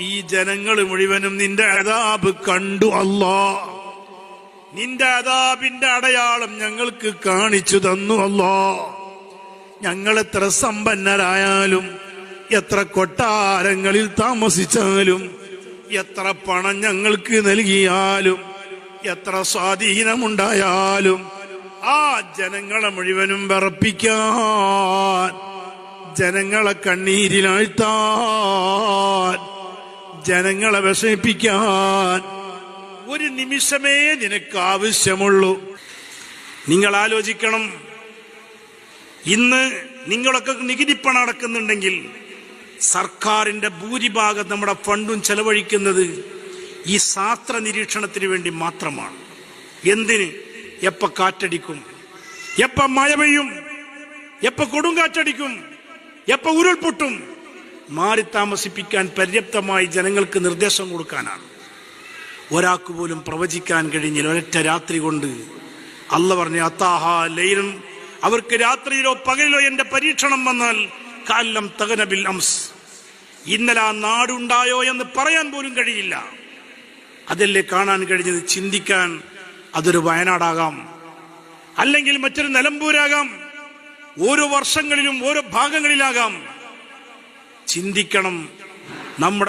ഈ ജനങ്ങൾ മുഴുവനും നിന്റെ അതാബ് കണ്ടു അല്ലാ. നിന്റെ അതാബിന്റെ അടയാളം ഞങ്ങൾക്ക് കാണിച്ചു തന്നു അല്ലോ. ഞങ്ങൾ എത്ര സമ്പന്നരായാലും എത്ര കൊട്ടാരങ്ങളിൽ താമസിച്ചാലും എത്ര പണം ഞങ്ങൾക്ക് നൽകിയാലും എത്ര സ്വാധീനമുണ്ടായാലും ആ ജനങ്ങളെ മുഴുവനും വിറപ്പിക്കാൻ ജനങ്ങളെ കണ്ണീരിലാഴ്ത്താൻ. ജനങ്ങളെ വിഷമിപ്പിക്കാൻ ഒരു നിമിഷമേ നിനക്ക് ആവശ്യമുള്ളൂ നിങ്ങൾ ആലോചിക്കണം. ഇന്ന് നിങ്ങളൊക്കെ നികുതിപ്പണം അടക്കുന്നുണ്ടെങ്കിൽ സർക്കാരിന്റെ ഭൂരിഭാഗം നമ്മുടെ ഫണ്ടും ചെലവഴിക്കുന്നത് ഈ ശാസ്ത്ര നിരീക്ഷണത്തിന് വേണ്ടി മാത്രമാണ്. എന്തിന്? എപ്പ കാറ്റടിക്കും? എപ്പ മഴ പെയ്യും? എപ്പ കൊടുങ്കാറ്റടിക്കും എപ്പ ഉരുൾപൊട്ടും? മാറി താമസിപ്പിക്കാൻ പര്യാപ്തമായി ജനങ്ങൾക്ക് നിർദ്ദേശം കൊടുക്കാനാണ്. ഒരാൾക്ക് പോലും പ്രവചിക്കാൻ കഴിഞ്ഞില്ല. ഒരൊറ്റ രാത്രി കൊണ്ട് അല്ല പറഞ്ഞു അത്താഹ ലൈലൻ അവർക്ക് രാത്രിയിലോ പകലിലോ എന്റെ പരീക്ഷണം വന്നാൽ കാലം തകനബിൽ അംസ്. ഇന്നലെ ആ നാടുണ്ടായോ എന്ന് പറയാൻ പോലും കഴിയില്ല. അതല്ലേ കാണാൻ കഴിഞ്ഞത്? ചിന്തിക്കാൻ അതൊരു വയനാടാകാം. അല്ലെങ്കിൽ മറ്റൊരു നിലമ്പൂരാകാം. ഓരോ വർഷങ്ങളിലും ഓരോ ഭാഗങ്ങളിലാകാം. ചിന്തിക്കണം. നമ്മുടെ